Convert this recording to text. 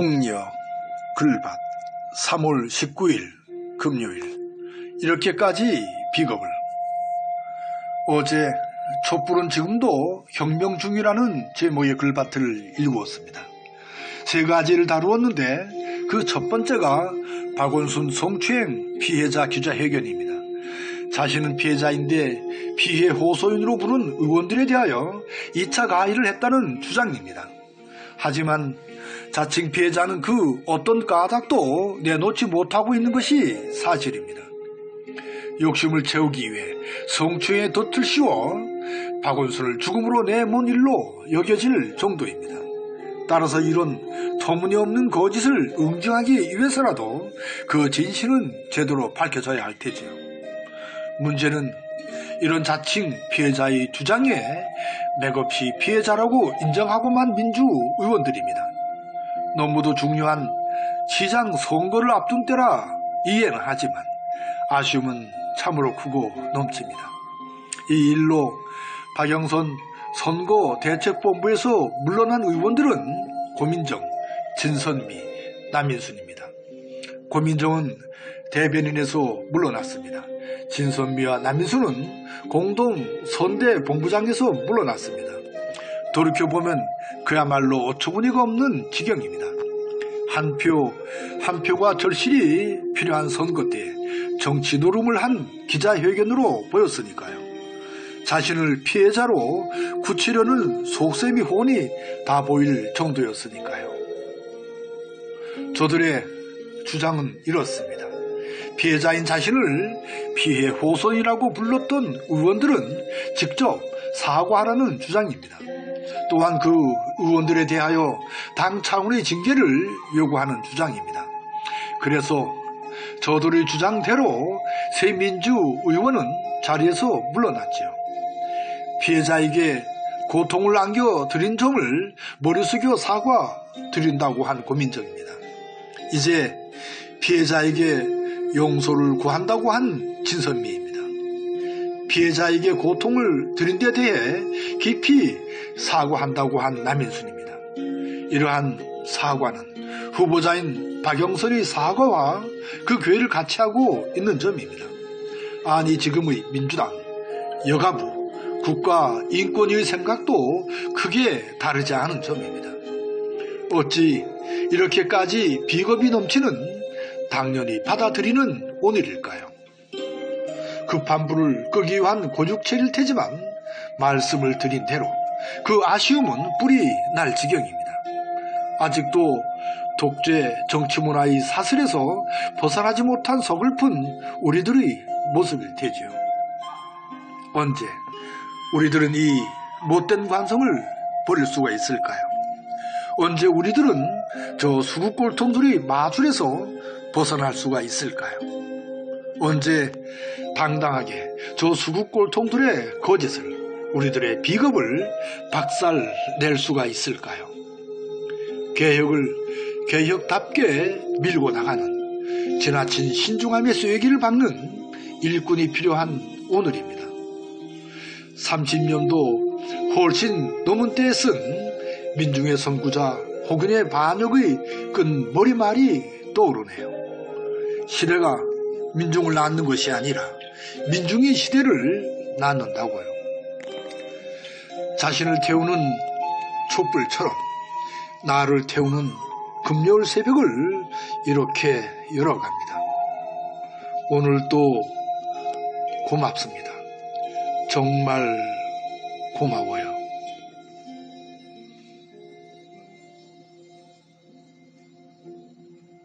홍녀 글밭 3월 19일 금요일 이렇게까지 비겁을 어제 촛불은 지금도 혁명 중이라는 제목의 글밭을 읽었습니다. 세 가지를 다루었는데 그 첫 번째가 박원순 성추행 피해자 기자회견입니다. 자신은 피해자인데 피해 호소인으로 부른 의원들에 대하여 2차 가해를 했다는 주장입니다. 하지만 자칭 피해자는 그 어떤 까닭도 내놓지 못하고 있는 것이 사실입니다. 욕심을 채우기 위해 성추행에 덫을 씌워 박원순을 죽음으로 내몬 일로 여겨질 정도입니다. 따라서 이런 터무니없는 거짓을 응징하기 위해서라도 그 진실은 제대로 밝혀져야 할 테지요. 문제는 이런 자칭 피해자의 주장에 맥없이 피해자라고 인정하고만 민주 의원들입니다. 너무도 중요한 시장 선거를 앞둔 때라 이해는 하지만 아쉬움은 참으로 크고 넘칩니다. 이 일로 박영선 선거 대책본부에서 물러난 의원들은 고민정, 진선미, 남인순입니다. 고민정은 대변인에서 물러났습니다. 진선미와 남인순은 공동 선대 본부장에서 물러났습니다. 돌이켜보면 그야말로 어처구니가 없는 지경입니다. 한 표, 한 표가 절실히 필요한 선거 때 정치 노름을 한 기자회견으로 보였으니까요. 자신을 피해자로 굳히려는 속셈이 혼이 다 보일 정도였으니까요. 저들의 주장은 이렇습니다. 피해자인 자신을 피해 호선이라고 불렀던 의원들은 직접 사과하라는 주장입니다. 또한 그 의원들에 대하여 당 차원의 징계를 요구하는 주장입니다. 그래서 저들의 주장대로 새 민주 의원은 자리에서 물러났지요. 피해자에게 고통을 안겨 드린 점을 머리 숙여 사과 드린다고 한 고민정입니다. 이제 피해자에게 용서를 구한다고 한 진선미입니다. 피해자에게 고통을 드린 데 대해 깊이 사과한다고 한 남인순입니다. 이러한 사과는 후보자인 박영선의 사과와 그 괴를 같이 하고 있는 점입니다. 아니 지금의 민주당, 여가부, 국가 인권의 생각도 크게 다르지 않은 점입니다. 어찌 이렇게까지 비겁이 넘치는 당연히 받아들이는 오늘일까요? 급한 불을 끄기 위한 고육체일 테지만 말씀을 드린 대로 그 아쉬움은 뿌리 날 지경입니다. 아직도 독재 정치문화의 사슬에서 벗어나지 못한 서글픈 우리들의 모습일 테지요. 언제 우리들은 이 못된 관성을 버릴 수가 있을까요? 언제 우리들은 저 수국골통들의 마술에서 벗어날 수가 있을까요? 언제 당당하게 저 수국골통들의 거짓을 우리들의 비겁을 박살 낼 수가 있을까요? 개혁을 개혁답게 밀고 나가는 지나친 신중함의 쐐기를 박는 일꾼이 필요한 오늘입니다. 30년도 훨씬 넘은 때에 쓴 민중의 선구자 혹은의 반역의 끈 머리말이 떠오르네요. 시대가 민중을 낳는 것이 아니라 민중이 시대를 낳는다고요. 자신을 태우는 촛불처럼 나를 태우는 금요일 새벽을 이렇게 열어갑니다. 오늘도 고맙습니다. 정말 고마워요.